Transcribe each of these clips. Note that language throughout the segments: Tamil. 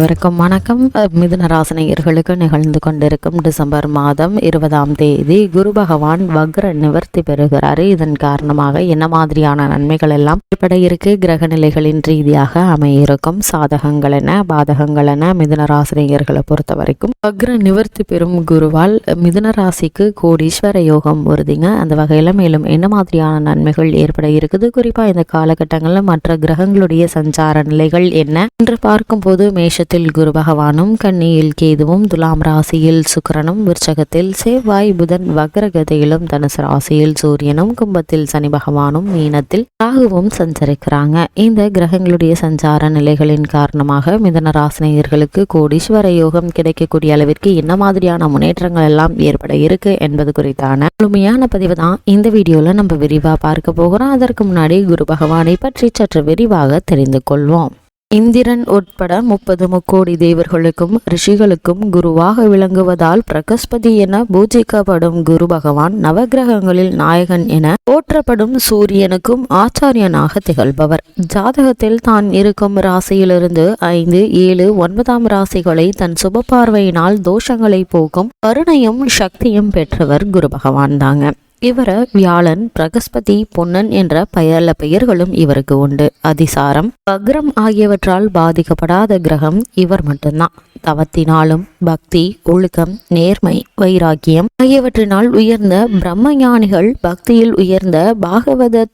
வணக்கம். வணக்கம் மிதுனராசனையர்களுக்கு நிகழ்ந்து கொண்டிருக்கும் டிசம்பர் மாதம் இருபதாம் தேதி குரு பகவான் வக்ர நிவர்த்தி பெறுகிறார். இதன் காரணமாக என்ன மாதிரியான நன்மைகள் எல்லாம் ஏற்பட இருக்கு? கிரக நிலைகளின் ரீதியாக அமையிருக்கும் சாதகங்கள் என பாதகங்கள் என மிதுன ராசினியர்களை பொறுத்த வரைக்கும் வக்ர நிவர்த்தி பெறும் குருவால் மிதுன ராசிக்கு கோடீஸ்வர யோகம் வருதுங்க. அந்த வகையில மேலும் என்ன மாதிரியான நன்மைகள் ஏற்பட இருக்குது? குறிப்பா இந்த காலகட்டங்களில் மற்ற கிரகங்களுடைய சஞ்சார நிலைகள் என்ன? என்று பார்க்கும்போது மேஷ மேஷத்தில் குரு பகவானும் கன்னியில் கேதுவும் துலாம் ராசியில் சுக்கரனும் விருச்சகத்தில் செவ்வாய் புதன் வக்ரகதையிலும் தனுசு ராசியில் சூரியனும் கும்பத்தில் சனி பகவானும் மீனத்தில் ராகுவும் சஞ்சரிக்கிறாங்க. இந்த கிரகங்களுடைய சஞ்சார நிலைகளின் காரணமாக மிதன ராசினியர்களுக்கு கோடீஸ்வர யோகம் கிடைக்கக்கூடிய அளவிற்கு என்ன மாதிரியான முன்னேற்றங்கள் எல்லாம் ஏற்பட இருக்கு என்பது குறித்தான முழுமையான பதிவு தான் இந்த வீடியோல நம்ம விரிவா பார்க்க போகிறோம். அதற்கு முன்னாடி குரு பகவானை பற்றி சற்று விரிவாக தெரிந்து கொள்வோம். இந்திரன் உட்பட முப்பது முக்கோடி தேவர்களுக்கும் ரிஷிகளுக்கும் குருவாக விளங்குவதால் பிரகஸ்பதி என பூஜிக்கப்படும் குரு பகவான் நவகிரகங்களில் நாயகன் என போற்றப்படும் சூரியனுக்கும் ஆச்சாரியனாக திகழ்பவர். ஜாதகத்தில் தான் இருக்கும் ராசியிலிருந்து ஐந்து ஏழு ஒன்பதாம் ராசிகளை தன் சுப பார்வையினால் தோஷங்களை போக்கும் கருணையும் சக்தியும் பெற்றவர் குரு பகவான் தாங்க. இவர வியாழன் பிரகஸ்பதி பொன்னன் என்ற பெயர்ல பெயர்களும் இவருக்கு உண்டு. அதிசாரம் வக்ரம் ஆகியவற்றால் பாதிக்கப்படாத கிரகம் இவர் மட்டும்தான். தவத்தினாலும் பக்தி ஒழுக்கம் நேர்மை வைராக்கியம் ஆகியவற்றினால் உயர்ந்த பிரம்ம ஞானிகள் பக்தியில் உயர்ந்த பாகவத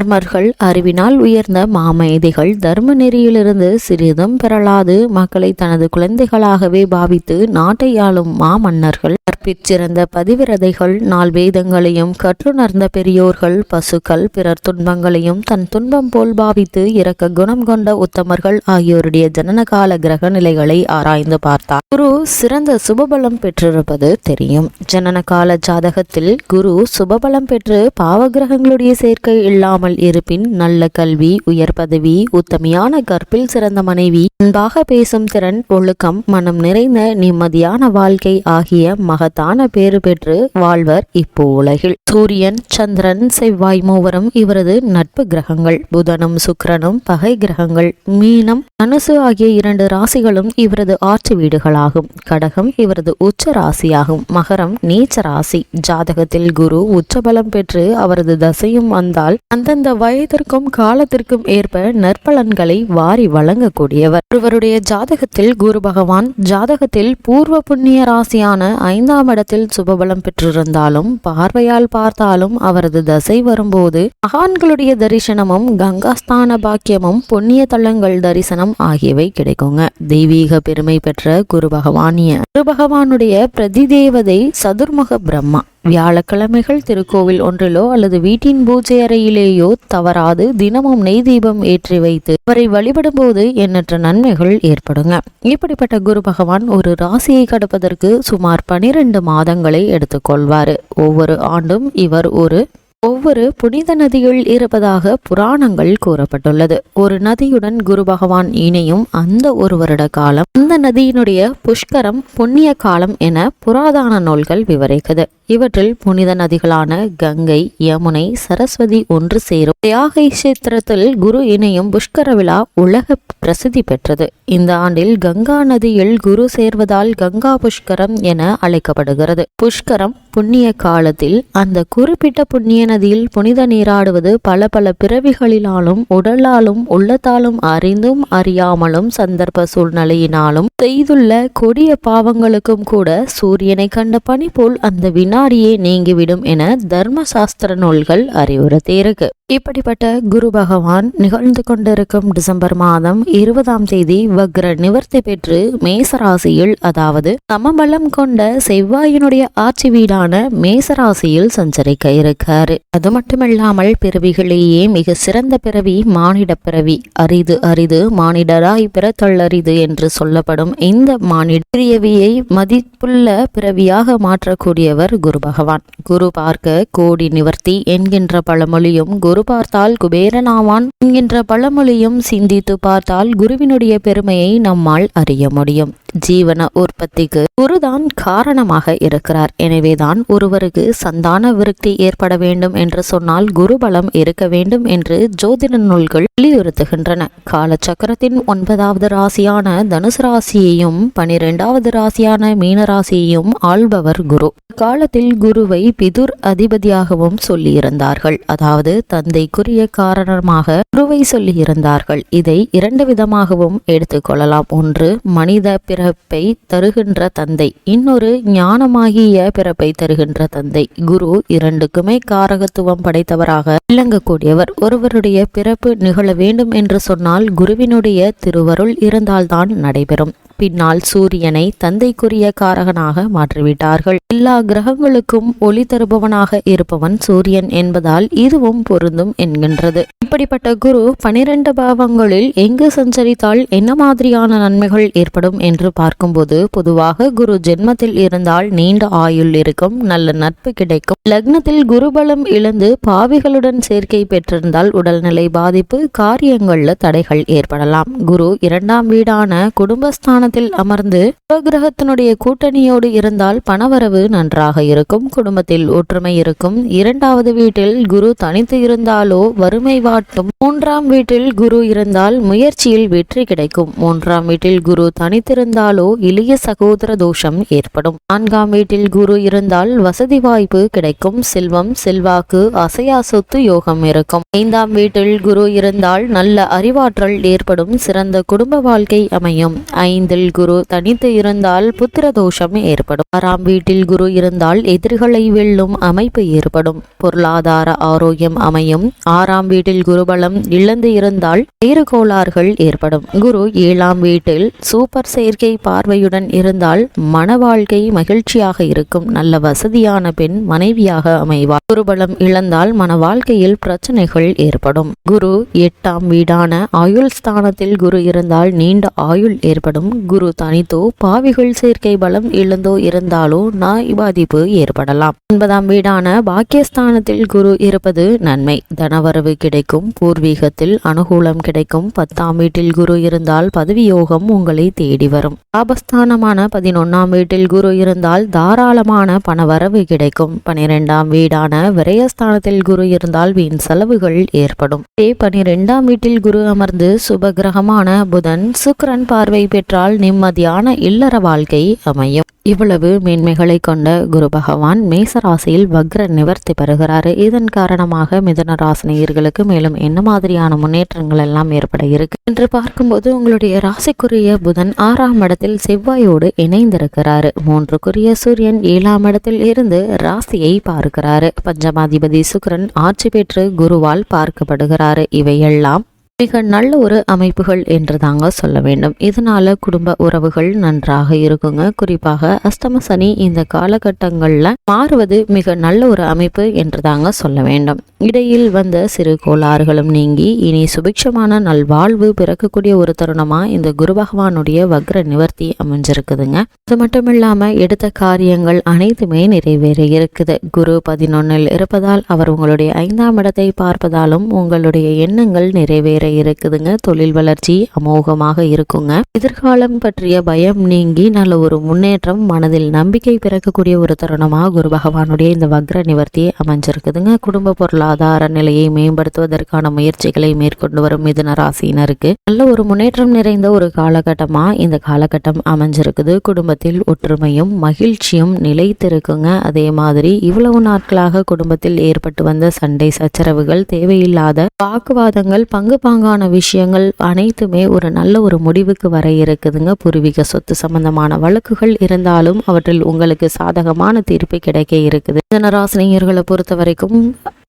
தர்மர்கள் அறிவினால் உயர்ந்த மாமேதைகள் தர்ம நெறியிலிருந்து சிறிதும் பெறலாது. மக்களை தனது குழந்தைகளாகவே பாவித்து நாட்டை ஆளும் மாமன்னர்கள் கற்பிச்சிறந்த பதிவிரதைகள் நாள் வேதங்களையும் கற்றுணர்ந்த பெரியோர்கள் பசுக்கள் பிறர் துன்பங்களையும் தன் துன்பம் போல் பாவித்து இறக்க குணம் கொண்ட உத்தமர்கள் ஆகியோருடைய ஜனனகால கிரக நிலைகளை ஆராய்ந்து பார்த்தார். குரு சிறந்த சுபபலம் பெற்றிருப்பது தெரியும். ஜனனகால ஜாதகத்தில் குரு சுபபலம் பெற்று பாவகிரகங்களுடைய சேர்க்கை இல்லாமல் இருப்பின் நல்ல கல்வி உயர் பதவி உத்தமையான கற்பில் சிறந்த மனைவி அன்பாக பேசும் திறன் ஒழுக்கம் மனம் நிறைந்த நிம்மதியான வாழ்க்கை ஆகிய மகத்தான பேறு பெற்று வாழ்வர் இப்போ உலகில். சூரியன் சந்திரன் செவ்வாய் மூவரும் இவரது நட்பு கிரகங்கள். புதனும் சுக்கரனும் பகை கிரகங்கள். மீனம் தனுசு ஆகிய இரண்டு ராசிகளும் இவரது ஆட்சி வீடுகளாகும். கடகம் இவரது உச்ச ராசியாகும். மகரம் நீச்ச ராசி. ஜாதகத்தில் குரு உச்சபலம் பெற்று அவரது தசையும் வந்தால் அந்த அந்தந்த வயதிற்கும் காலத்திற்கும் ஏற்ப நற்பலன்களை வாரி வழங்கக்கூடியவர். ஒருவருடைய ஜாதகத்தில் குரு பகவான் ஜாதகத்தில் பூர்வ புண்ணிய ராசியான ஐந்தாம் இடத்தில் சுபபலம் பெற்றிருந்தாலும் பார்வையால் பார்த்தாலும் அவரது தசை வரும்போது மகான்களுடைய தரிசனமும் கங்காஸ்தான பாக்கியமும் புண்ணிய தலங்கள் தரிசனம் ஆகியவை கிடைக்குங்க. தெய்வீக பெருமை பெற்ற குரு பகவானிய குரு பகவானுடைய பிரதிதேவதை சதுர்முக பிரம்மா. வியாழக்கிழமைகள் திருக்கோவில் ஒன்றிலோ அல்லது வீட்டின் பூஜை அறையிலேயோ தவறாது தினமும் நெய் தீபம் ஏற்றி வைத்து அவரை வழிபடும் போது எண்ணற்ற நன்மைகள் ஏற்படுங்க. இப்படிப்பட்ட குரு பகவான் ஒரு ராசியை கடப்பதற்கு சுமார் பனிரெண்டு மாதங்களை எடுத்துக்கொள்வார். ஒவ்வொரு ஆண்டும் இவர் ஒரு ஒவ்வொரு புனித நதிகள் இருப்பதாக புராணங்கள் கூறப்பட்டுள்ளது. ஒரு நதியுடன் குரு பகவான் இணையும் அந்த ஒரு வருட காலம் அந்த நதியினுடைய புஷ்கரம் புண்ணிய காலம் என புராதான நூல்கள் விவரிக்குது இவற்றில் புனித நதிகளான கங்கை யமுனை சரஸ்வதி ஒன்று சேரும். தியாகை கஷேத்திரத்தில் குரு இணையும் புஷ்கர விழா உலக பிரசித்தி பெற்றது. இந்த ஆண்டில் கங்கா நதியில் குரு சேர்வதால் கங்கா புஷ்கரம் என அழைக்கப்படுகிறது. புஷ்கரம் புண்ணிய காலத்தில் அந்த குறிப்பிட்ட புண்ணிய நதியில் புனித நீராடுவது பல பல பிறவிகளினாலும் உடலாலும் உள்ளத்தாலும் அறிந்தும் அறியாமலும் சந்தர்ப்ப சூழ்நிலையினாலும் செய்துள்ள கொடிய பாவங்களுக்கும் கூட சூரியனை கண்ட பணி போல் அந்த வினாடியே நீங்கிவிடும் என தர்மசாஸ்திர நூல்கள் அறிவுறுத்தியிருக்கு. இப்படிப்பட்ட குரு பகவான் நிகழ்ந்து கொண்டிருக்கும் டிசம்பர் மாதம் இருபதாம் தேதி வக்ர நிவர்த்தி பெற்று மேசராசியில் அதாவது சமபலம் கொண்ட செவ்வாயினுடைய ஆட்சி வீடான மேசராசியில் சஞ்சரிக்க இருக்காரு அது மட்டுமில்லாமல் பிறவிகளையே மிக சிறந்த பிறவி மானிட பிறவி அரிது அரிது மானிடராய் பிறத்தொள்ளரிது என்று சொல்லப்படும் இந்த மானிட பிரியவியை மதிப்புள்ள பிறவியாக மாற்றக்கூடியவர் குரு பகவான். குரு பார்க்க கோடி நிவர்த்தி என்கின்ற பழமொழியும் குரு பார்த்தால் குபேரனாவான் என்கின்ற பழமொழியும் சிந்தித்து பார்த்தால் குருவினுடைய பெருமையை நம்மால் அறிய முடியும். ஜீவன உற்பத்திக்கு குருதான் காரணமாக இருக்கிறார். எனவேதான் பகவான் ஒருவருக்கு சந்தான விருத்தி ஏற்பட வேண்டும் என்று சொன்னால் குருபலம் இருக்க வேண்டும் என்று ஜோதிட நூல்கள் வலியுறுத்துகின்றன. காலச்சக்கரத்தின் ஒன்பதாவது ராசியான தனுசு ராசியையும் பனிரெண்டாவது ராசியான மீன ராசியையும் ஆள்பவர் குரு. காலத்தில் குருவை பிதுர் அதிபதியாகவும் சொல்லியிருந்தார்கள். அதாவது தந்தைக்குரிய காரணமாக குருவை சொல்லியிருந்தார்கள். இதை இரண்டு விதமாகவும் எடுத்துக்கொள்ளலாம். ஒன்று மனித பிறப்பை தருகின்ற தந்தை. இன்னொரு ஞானமாகிய பிறப்பை தரு தருகின்ற தந்தை. குரு இரண்டுக்குமே காரகத்துவம் படைத்தவராக விளங்கக்கூடியவர். ஒருவருடைய பிறப்பு நிகழ வேண்டும் என்று சொன்னால் குருவினுடைய திருவருள் இருந்தால்தான் நடைபெறும். பின்னால் சூரியனை தந்தைக்குரிய காரகனாக மாற்றிவிட்டார்கள். எல்லா கிரகங்களுக்கும் ஒளி தருபவனாக இருப்பவன் சூரியன் என்பதால் இதுவும் பொருந்தும் என்கின்றது. இப்படிப்பட்ட குரு பனிரெண்டு பாவங்களில் எங்கு சஞ்சரித்தால் என்ன மாதிரியான நன்மைகள் ஏற்படும் என்று பார்க்கும்போது பொதுவாக குரு ஜென்மத்தில் இருந்தால் நீண்ட ஆயுள் இருக்கும் நல்ல நட்பு கிடைக்கும். லக்னத்தில் குருபலம் இழந்து பாவிகளுடன் சேர்க்கை பெற்றிருந்தால் உடல்நிலை பாதிப்பு காரியங்கள்ல தடைகள் ஏற்படலாம். குரு இரண்டாம் வீடான குடும்பஸ்தான ஸ்தானத்தில் அமர்ந்து உபகிரகத்தினுடைய கூட்டணியோடு இருந்தால் பணவரவு நன்றாக இருக்கும் குடும்பத்தில் ஒற்றுமை இருக்கும். இரண்டாவது வீட்டில் குரு தனித்து இருந்தாலோ வறுமை வாட்டும். மூன்றாம் வீட்டில் குரு இருந்தால் முயற்சியில் வெற்றி கிடைக்கும். மூன்றாம் வீட்டில் குரு தனித்திருந்தாலோ இளைய சகோதர தோஷம் ஏற்படும். நான்காம் வீட்டில் குரு இருந்தால் வசதி வாய்ப்பு கிடைக்கும். செல்வம் செல்வாக்கு அசையா சொத்து யோகம் இருக்கும். ஐந்தாம் வீட்டில் குரு இருந்தால் நல்ல அறிவாற்றல் ஏற்படும். சிறந்த குடும்ப வாழ்க்கை அமையும். ஐந்து வீட்டில் குரு தனித்து இருந்தால் புத்திர தோஷம் ஏற்படும். ஆறாம் வீட்டில் குரு இருந்தால் எதிரிகளை வெல்லும் அமைப்பு ஏற்படும். பொருளாதார ஆரோக்கியம் அமையும். ஆறாம் வீட்டில் குருபலம் இழந்து இருந்தால் வேறு கோளாறுகள் ஏற்படும். குரு ஏழாம் வீட்டில் சூப்பர் செயற்கை பார்வையுடன் இருந்தால் மன வாழ்க்கை மகிழ்ச்சியாக இருக்கும். நல்ல வசதியான பெண் மனைவியாக அமைவார். குருபலம் இழந்தால் மன வாழ்க்கையில் பிரச்சனைகள் ஏற்படும். குரு எட்டாம் வீடான ஆயுள் ஸ்தானத்தில் குரு இருந்தால் நீண்ட ஆயுள் ஏற்படும். குரு தனித்தோ பாவிகள் சேர்க்கை பலம் இழந்தோ இருந்தாலோ நாய் பாதிப்பு ஏற்படலாம். ஒன்பதாம் வீடான பாக்கியஸ்தானத்தில் குரு இருப்பது நன்மை. தனவரவு கிடைக்கும் பூர்வீகத்தில் அனுகூலம் கிடைக்கும். பத்தாம் வீட்டில் குரு இருந்தால் பதவியோகம் உங்களை தேடி வரும். லாபஸ்தானமான பதினொன்னாம் வீட்டில் குரு இருந்தால் தாராளமான பணவரவு கிடைக்கும். பனிரெண்டாம் வீடான விரயஸ்தானத்தில் குரு இருந்தால் வீண் செலவுகள் ஏற்படும். பனிரெண்டாம் வீட்டில் குரு அமர்ந்து சுபகிரகமான புதன் சுக்கரன் பார்வை பெற்றால் நிம்மதியான இல்லற வாழ்க்கை அமையும். இவ்வளவு மேன்மைகளை கொண்ட குரு பகவான் மேசராசியில் வக்ர நிவர்த்தி பெறுகிறாரு. இதன் காரணமாக மிதன ராசினியர்களுக்கு மேலும் என்ன மாதிரியான முன்னேற்றங்கள் எல்லாம் ஏற்பட இருக்கு என்று பார்க்கும்போது உங்களுடைய ராசிக்குரிய புதன் ஆறாம் இடத்தில் செவ்வாயோடு இணைந்திருக்கிறாரு. மூன்றுக்குரிய சூரியன் ஏழாம் இடத்தில் இருந்து ராசியை பார்க்கிறாரு. பஞ்சமாதிபதி சுக்கரன் ஆட்சி பெற்று குருவால் பார்க்கப்படுகிறாரு. இவையெல்லாம் மிக நல்ல ஒரு அமைப்புகள் என்று தாங்க சொல்ல வேண்டும். இதனால குடும்ப உறவுகள் நன்றாக இருக்குங்க. குறிப்பாக அஸ்தம சனி இந்த காலகட்டங்கள்ல மாறுவது மிக நல்ல ஒரு அமைப்பு என்று தாங்க சொல்ல வேண்டும். இடையில் வந்த சிறு கோளாறுகளும் நீங்கி இனி சுபிக்ஷமான நல்வாழ்வு பிறக்கக்கூடிய ஒரு தருணமா இந்த குரு பகவானுடைய வக்ர நிவர்த்தி அமைஞ்சிருக்குதுங்க. அது மட்டும் இல்லாம எடுத்த காரியங்கள் அனைத்துமே நிறைவேற இருக்குது. குரு பதினொன்னில் இருப்பதால் அவர் உங்களுடைய ஐந்தாம் இடத்தை பார்ப்பதாலும் உங்களுடைய எண்ணங்கள் நிறைவேற இருக்குதுங்க. தொழில் வளர்ச்சி அமோகமாக இருக்குங்க. எதிர்காலம் பற்றிய பயம் நீங்கி நல்ல ஒரு முன்னேற்றம் மனதில் நம்பிக்கை பிறக்கக்கூடிய ஒரு தருணமாக குரு பகவானுடைய இந்த வக்ர நிவர்த்தி அமைஞ்சிருக்குதுங்க. குடும்ப பொருளாதார நிலையை மேம்படுத்துவதற்கான முயற்சிகளை மேற்கொண்டு வரும் மிதுன ராசியினருக்கு நல்ல ஒரு முன்னேற்றம் நிறைந்த ஒரு காலகட்டமா இந்த காலகட்டம் அமைஞ்சிருக்குது. குடும்பத்தில் ஒற்றுமையும் மகிழ்ச்சியும் நிலைத்திருக்குங்க. அதே மாதிரி இவ்வளவு நாட்களாக குடும்பத்தில் ஏற்பட்டு வந்த சண்டை சச்சரவுகள் தேவையில்லாத வாக்குவாதங்கள் பங்கு பாங்கான விஷயங்கள் அனைத்துமே ஒரு நல்ல ஒரு முடிவுக்கு வர இருக்குதுங்க. பூர்வீக சொத்து சம்பந்தமான வழக்குகள் இருந்தாலும் அவற்றில் உங்களுக்கு சாதகமான தீர்ப்பு கிடைக்க இருக்குது. ஜனராசினியர்களை பொறுத்த வரைக்கும்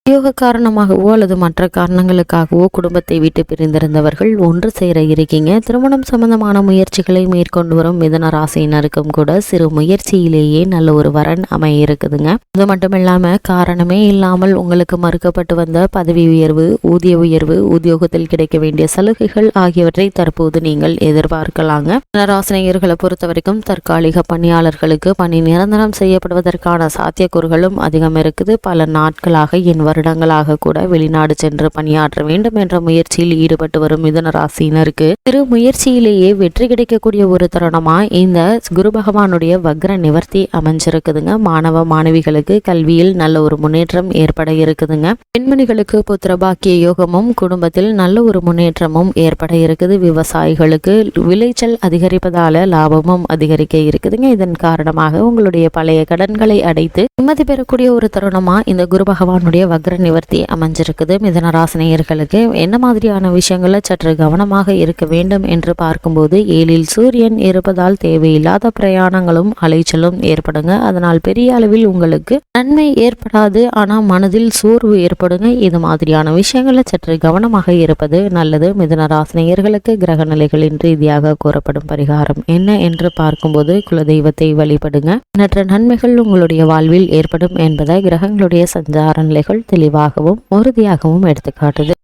உத்தியோக காரணமாகவோ அல்லது மற்ற காரணங்களுக்காகவோ குடும்பத்தை விட்டு பிரிந்திருந்தவர்கள் ஒன்று சேர இருக்கீங்க. திருமணம் சம்பந்தமான முயற்சிகளை மேற்கொண்டு வரும் மிதன ராசியினருக்கும் கூட சிறு முயற்சியிலேயே நல்ல ஒரு வரன் அமைய இருக்குதுங்க. அது மட்டும் இல்லாம காரணமே இல்லாமல் உங்களுக்கு மறுக்கப்பட்டு வந்த பதவி உயர்வு ஊதிய உயர்வு உத்தியோகத்தில் கிடைக்க வேண்டிய சலுகைகள் ஆகியவற்றை தற்போது நீங்கள் எதிர்பார்க்கலாங்க. ராசினியர்களை பொறுத்த வரைக்கும் தற்காலிக பணியாளர்களுக்கு பணி நிரந்தரம் செய்யப்படுவதற்கான சாத்தியக்கூறுகளும் அதிகம் இருக்குது. பல நாட்களாக என் வருடங்களாக கூட வெளிநாடு சென்று பணியாற்ற வேண்டும் என்ற முயற்சியில் ஈடுபட்டு வரும் மிதன ராசியினருக்கு திரு முயற்சியிலேயே வெற்றி கிடைக்கக்கூடிய ஒரு தருணமா இந்த குரு பகவானுடைய வக்ர நிவர்த்தி அமைஞ்சிருக்குதுங்க. மாணவ மாணவிகளுக்கு கல்வியில் நல்ல ஒரு முன்னேற்றம் ஏற்பட இருக்குதுங்க. பெண்மணிகளுக்கு புத்திர பாக்கிய யோகமும் குடும்பத்தில் நல்ல ஒரு முன்னேற்றமும் ஏற்பட இருக்குது. விவசாயிகளுக்கு விளைச்சல் அதிகரிப்பதால லாபமும் அதிகரிக்க இருக்குதுங்க. இதன் காரணமாக உங்களுடைய பழைய கடன்களை அடைத்து நிம்மதி பெறக்கூடிய ஒரு தருணமா இந்த குரு பகவானுடைய வக்ர நிவர்த்தி அமைஞ்சிருக்குது. மிதனராசினியர்களுக்கு என்ன மாதிரியான விஷயங்களில் சற்று கவனமாக இருக்க வேண்டும் என்று பார்க்கும்போது ஏழில் சூரியன் இருப்பதால் தேவையில்லாத பிரயாணங்களும் அலைச்சலும் ஏற்படுங்க. அதனால் பெரிய அளவில் உங்களுக்கு நன்மை ஏற்படாது. ஆனால் மனதில் சோர்வு ஏற்படுங்க. இது மாதிரியான விஷயங்களில் சற்று கவனமாக இருப்பது நல்லது. மிதனராசினியர்களுக்கு கிரக நிலைகளின் ரீதியாக கூறப்படும் பரிகாரம் என்ன என்று பார்க்கும்போது குலதெய்வத்தை வழிபடுங்க. எண்ணற்ற நன்மைகள் உங்களுடைய வாழ்வில் ஏற்படும் என்பதை கிரகங்களுடைய சஞ்சார நிலைகள் தெளிவாகவும் உறுதியாகவும் எடுத்துக்காட்டுது.